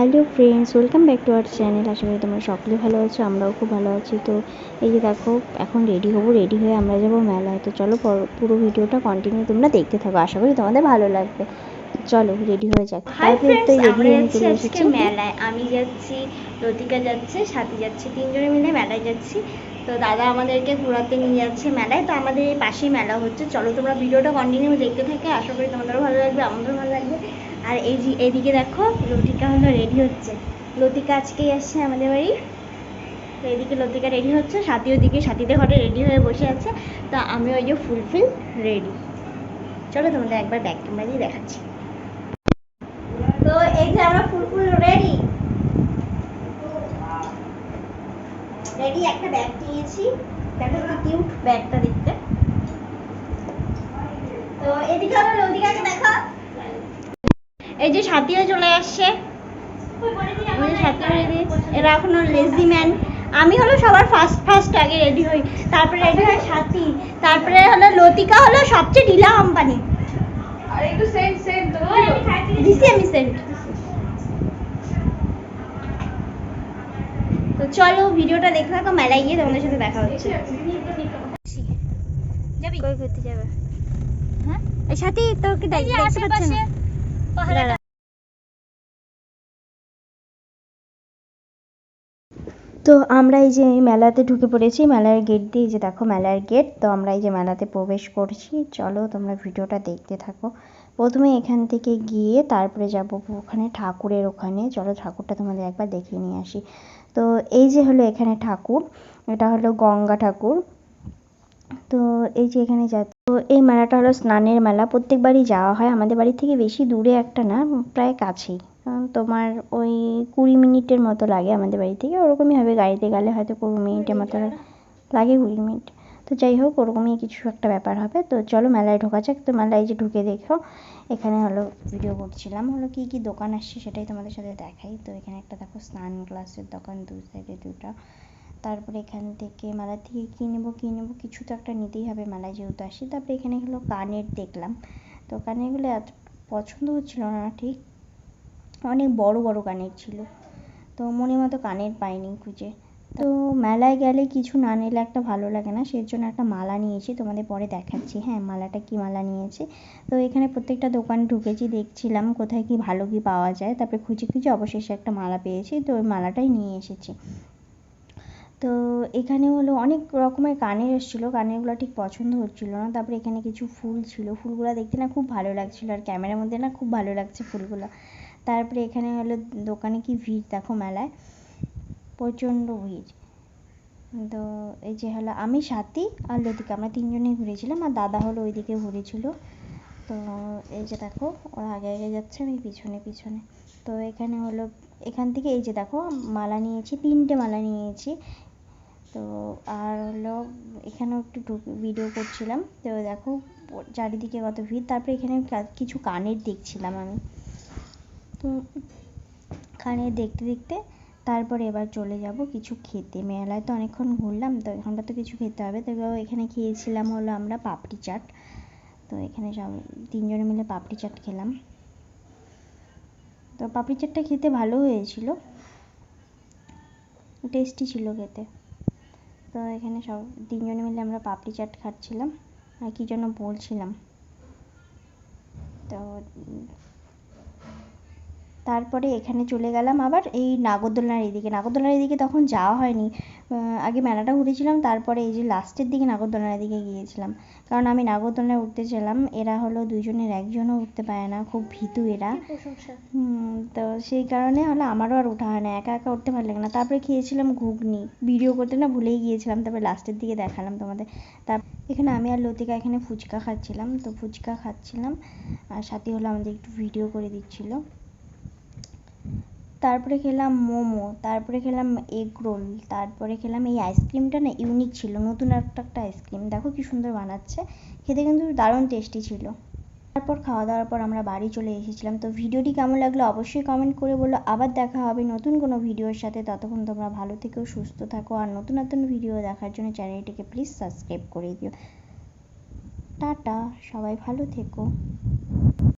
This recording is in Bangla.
Hello friends welcome back to our channel. আশা করি তোমরা সকলে ভালো আছো আমরাও খুব ভালো আছি। তো এই যে দেখো এখন রেডি হব রেডি হয়ে আমরা যাব মেলায়। তো চলো পুরো ভিডিওটা কন্টিনিউ তোমরা দেখতে থাকো। আশা করি তোমাদের ভালো লাগবে। চলো রেডি হয়ে যাক। হাই তারপরে তো রেডি আমরা হয়ে যাচ্ছি আজকে মেলায়। আমি যাচ্ছি লতিকা যাচ্ছে সাথী যাচ্ছে তিনজনে মিলে মেলায় যাচ্ছি। তো দাদা আমাদেরকে ঘোরাতে নিয়ে যাচ্ছে মেলায়। তো আমাদের এই পাশেই মেলা হচ্ছে। চলো তোমরা ভিডিওটা কন্টিনিউ দেখতে থাকে। আশা করি তোমাদেরও ভালো লাগবে আমাদেরও ভালো লাগবে। আর এই যে এদিকে দেখো, লতিকা হলো রেডি হচ্ছে। লতিকা আজকেই আসছে আমাদের বাড়ি। তো এদিকে লতিকা রেডি হচ্ছে, সাথী ওদিকে, সাথীদের ঘরে রেডি হয়ে বসে আছে। তো আমি ওই যে ফুলফিল রেডি চলো তোমাদের একবার ব্যাক ক্যামেরা দিয়ে দেখাচ্ছি। তো এই যে আমরা ফুলফুল রেডি রেডি একটা ব্যাগ নিয়েছি। কি কিউট ব্যাগটা দেখতে। তো এদিকে আমরা লদিকাকে দেখা এই যে সাথীও চলে আসছে। এরা এখনও লেজি ম্যান আমি হলো সবার ফার্স্ট ফার্স্ট আগে রেডি হই। তারপরে রেডি হয় সাথী। তারপরে হলো লতিকা হলো সবচেয়ে ঢিলা কোম্পানি আর একটু সেন্ট সেন্ট তো। দিছি আমি সেন্ট তো চলো ভিডিওটা দেখে থাকো মেলায় গিয়ে তোমাদের সাথে দেখা হচ্ছে। যাবি? কই ঘুরতে যাবে? হ্যাঁ? এই সাথী তোকে দেখ দেখতে পাচ্ছ না। দাঁড়া। তো আমরা এই যে মেলাতে ঢুকে পড়েছি মেলার গেট দিয়ে যে দেখো মেলার গেট তো আমরা এই যে মেলাতে প্রবেশ করছি। চলো তোমরা ভিডিওটা দেখতে থাকো। প্রথমে এখান থেকে গিয়ে তারপরে যাব ওখানে ঠাকুরের ওখানে। চলো ঠাকুরটা তোমাদের একবার দেখিয়ে নিয়ে আসি। তো এই যে হলো এখানে ঠাকুর এটা হলো গঙ্গা ঠাকুর। তো এই যে এখানে যা তো এই মেলাটা হলো স্নানের মেলা। প্রত্যেকবারই যাওয়া হয়। আমাদের বাড়ি থেকে বেশি দূরে একটা না, প্রায় কাছেই। তোমার ওই কুড়ি মিনিটের মতো লাগে আমাদের বাড়ি থেকে। ওরকমই হবে, গাড়িতে গেলে হয়তো কুড়ি মিনিটের মতো লাগে, কুড়ি মিনিট। তো যাই হোক, ওরকমই কিছু একটা ব্যাপার হবে। তো চলো মেলায় ঢোকা যাক। তো মেলায় যে ঢুকে দেখো, এখানে হলো ভিডিও করছিলাম। হলো কি কি দোকান আসছে সেটাই তোমাদের সাথে দেখাই। তো এখানে একটা দেখো স্নান গ্লাসের দোকান, দু সাইডে দুটো। তারপরে এখান থেকে মেলা থেকে কী নেব কী নেব, কিছু তো একটা নিতেই হবে মেলায় যেহেতু আসি। তারপরে এখানে হলো কানের দেখলাম। তো কানেরগুলো এত পছন্দ হচ্ছিল না, ঠিক? অনেক বড় বড় কানের ছিল। তো মনের মতো কানের পাইনি খুঁজে। তো মেলায় গেলে কিছু না নিলে একটা ভালো লাগে না সেই জন্য একটা মালা নিয়েছি, তোমাদের পরে দেখাচ্ছি। হ্যাঁ মালাটা কি মালা নিয়েছি? তো এখানে প্রত্যেকটা দোকানে ঢুকেছি, দেখছিলাম কোথায় কি ভালো কি পাওয়া যায়। তারপরে খুঁজে খুঁজে অবশেষে একটা মালা পেয়েছি, তো ওই মালাটাই নিয়ে এসেছি। তো এখানে হলো অনেক রকমের কানের এসেছিল, কানেরগুলো ঠিক পছন্দ হচ্ছিল না, তারপরে এখানে কিছু ফুল ছিল, ফুলগুলো দেখতে না খুব ভালো লাগছিল, আর ক্যামেরার মধ্যে না খুব ভালো লাগছে ফুলগুলো। তারপরে এখানে হলো দোকানে কি ভিড় দেখো মেলায়, প্রচণ্ড ভিড়। তো এই যে হলো আমি সাথী আর লতিকা, আমরা তিনজনেই ঘুরেছিলাম, আর দাদা হলো ওইদিকে ঘুরেছিল। তো এই যে দেখো, ওরা আগে আগে যাচ্ছে, আমি পিছনে পিছনে। তো এখানে হলো, এখান থেকে এই যে দেখো, মালা নিয়েছি, তিনটে মালা নিয়েছি। তো আর হলো এখানেও একটু ভিডিও করছিলাম। তো দেখো, চারিদিকে কত ভিড়। তারপরে এখানে কিছু কানের দেখছিলাম আমি। তো কানের দেখতে দেখতে তারপরে এবার চলে যাব কিছু খেতে। মেলায় তো অনেকক্ষণ ঘুরলাম, তো এখানটা তো কিছু খেতে হবে। তো এখানে খেয়েছিলাম হলো আমরা পাপড়ি চাট। তো এখানে সব তিনজনে মিলে পাপড়ি চাট খেলাম। তো পাপড়ি চাটটা খেতে ভালো হয়েছিল। টেস্টি ছিল খেতে। তো এখানে সব তিনজনে মিলে আমরা পাপড়ি চাট খাচ্ছিলাম। আর কি যেন বলছিলাম। তো তারপরে এখানে চলে গেলাম আবার এই নাগরদোলনার এদিকে। নাগরদোলনার এদিকে তখন যাওয়া হয়নি। আগে মেলাটা ঘুরেছিলাম তারপরে এই যে লাস্টের দিকে নাগরদোলনার দিকে গিয়েছিলাম। কারণ আমি নাগরদোলনায় উঠতে ছিলাম এরা হলো দুজনের একজনও উঠতে পারে না খুব ভীতু এরা। তো সেই কারণে হলো আমারও আর ওঠা হয় না একা একা উঠতে ভালো লাগে না। তারপরে খেয়েছিলাম ঘুগনি ভিডিও করতে না ভুলেই গিয়েছিলাম তারপরে লাস্টের দিকে দেখালাম তোমাদের। তার এখানে আমি আর লতিকা এখানে ফুচকা খাচ্ছিলাম তো ফুচকা খাচ্ছিলাম। আর সাথে হলো আমাদের একটু ভিডিও করে দিচ্ছিল। তারপরে খেলাম মোমো, তারপরে খেলাম এগ রোল, তারপরে খেলাম এই আইসক্রিমটা না ইউনিক ছিল, নতুন একটা একটা আইসক্রিম দেখো কি সুন্দর বানাচ্ছে। খেতে কিন্তু দারুণ টেস্টি ছিল। তারপর খাওয়া দাওয়ার পর আমরা বাড়ি চলে এসেছিলাম। তো ভিডিওটি কেমন লাগল অবশ্যই কমেন্ট করে বলো। আবার দেখা হবে নতুন কোনো ভিডিওর সাথে। ততক্ষণ তোমরা ভালো থেকো, সুস্থ থাকো। আর নতুন নতুন ভিডিও দেখার জন্য চ্যানেলটিকে প্লিজ সাবস্ক্রাইব করে দিও। টাটা, সবাই ভালো থেকো।